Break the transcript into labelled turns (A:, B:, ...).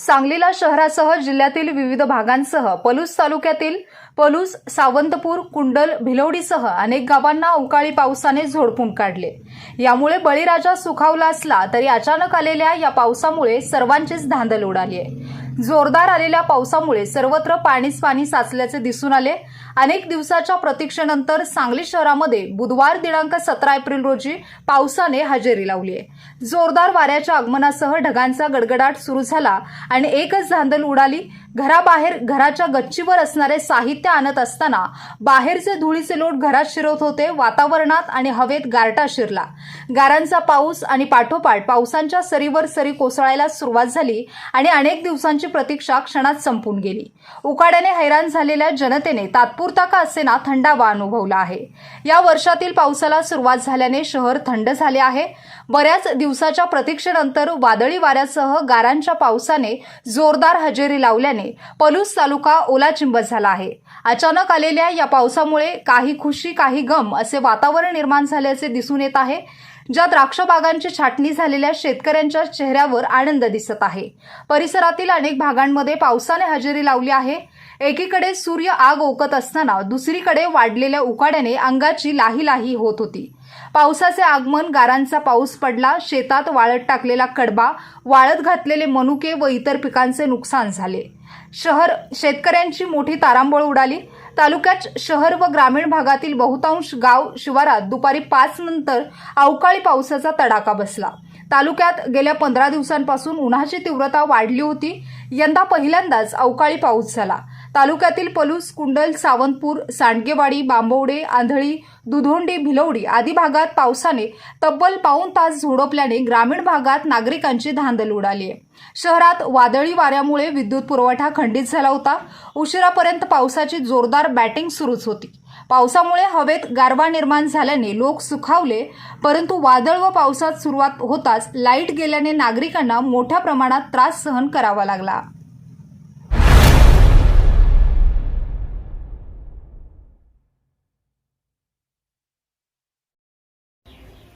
A: सांगलीला शहरासह जिल्ह्यातील विविध भागांसह पलूस तालुक्यातील पलूस सावंतपूर कुंडल भिलवडीसह अनेक गावांना अवकाळी पावसाने झोडपून काढले. यामुळे बळीराजा सुखावला असला तरी अचानक आलेल्या या पावसामुळे सर्वांचीच धांदल उडाली आहे. जोरदार आलेल्या पावसामुळे सर्वत्र पाणीच पाणी साचल्याचे दिसून आले. अनेक दिवसाच्या प्रतीक्षेनंतर सांगली शहरामध्ये बुधवार दिनांक सतरा एप्रिल रोजी पावसाने हजेरी लावली आहे. जोरदार वाऱ्याच्या आगमनासह ढगांचा गडगडाट सुरू झाला आणि एकच धांदल उडाली. घराबाहेर घराच्या गच्चीवर असणारे साहित्य आणत असताना बाहेरचे धुळीचे लोट घरात शिरवत होते वातावरणात आणि हवेत गारटा शिरला. गारांचा पाऊस आणि पाठोपाठ पावसांच्या सरीवर सरी कोसळायला सुरुवात झाली आणि अनेक दिवसांची प्रतीक्षा क्षणात संपून गेली. उकाड्याने हैराण झालेल्या जनतेने तात्पुरता का असेना थंडावा अनुभवला आहे? या वर्षातील पावसाला सुरुवात झाल्याने शहर थंड झाले आहे. बऱ्याच दिवसाच्या प्रतीक्षेनंतर वादळी वाऱ्यासह गारांच्या पावसाने जोरदार हजेरी लावल्याने पलूस तालुका ओलाचिंब झाला आहे. अचानक आलेल्या या पावसामुळे काही खुशी काही गम असे वातावरण निर्माण झाल्याचे दिसून येत आहे. ज्या द्राक्ष बागांची छाटणी झालेल्या शेतकऱ्यांच्या चेहऱ्यावर आनंद दिसत आहे. परिसरातील अनेक भागांमध्ये पावसाने हजेरी लावली आहे. एकीकडे सूर्य आग ओकत असताना दुसरीकडे वाढलेल्या उकाड्याने अंगाची लाही लाही होत होती. पावसाचे आगमन गारांचा पाऊस पडला शेतात वाळत टाकलेला कडबा वाळत घातलेले मनुके व इतर पिकांचे नुकसान झाले. शहर शेतकऱ्यांची मोठी तारांबळ उडाली. तालुक्यात शहर व ग्रामीण भागातील बहुतांश गाव शिवारात दुपारी पाच नंतर अवकाळी पावसाचा तडाखा बसला. तालुक्यात गेल्या पंधरा दिवसांपासून उन्हाची तीव्रता वाढली होती. यंदा पहिल्यांदाच अवकाळी पाऊस झाला. तालुक्यातील पलूस कुंडल सावंतपूर सांडगेवाडी बांबवडे आंधळी दुधोंडी भिलवडी आदी भागात पावसाने तब्बल पाऊण तास झोडपल्याने ग्रामीण भागात नागरिकांची धांदल उडाली आहे. शहरात वादळी वाऱ्यामुळे विद्युत पुरवठा खंडित झाला होता. उशिरापर्यंत पावसाची जोरदार बॅटिंग सुरूच होती. पावसामुळे हवेत गारवा निर्माण झाल्याने लोक सुखावले परंतु वादळ व पावसात सुरुवात होताच लाइट गेल्याने नागरिकांना मोठ्या प्रमाणात त्रास सहन करावा लागला.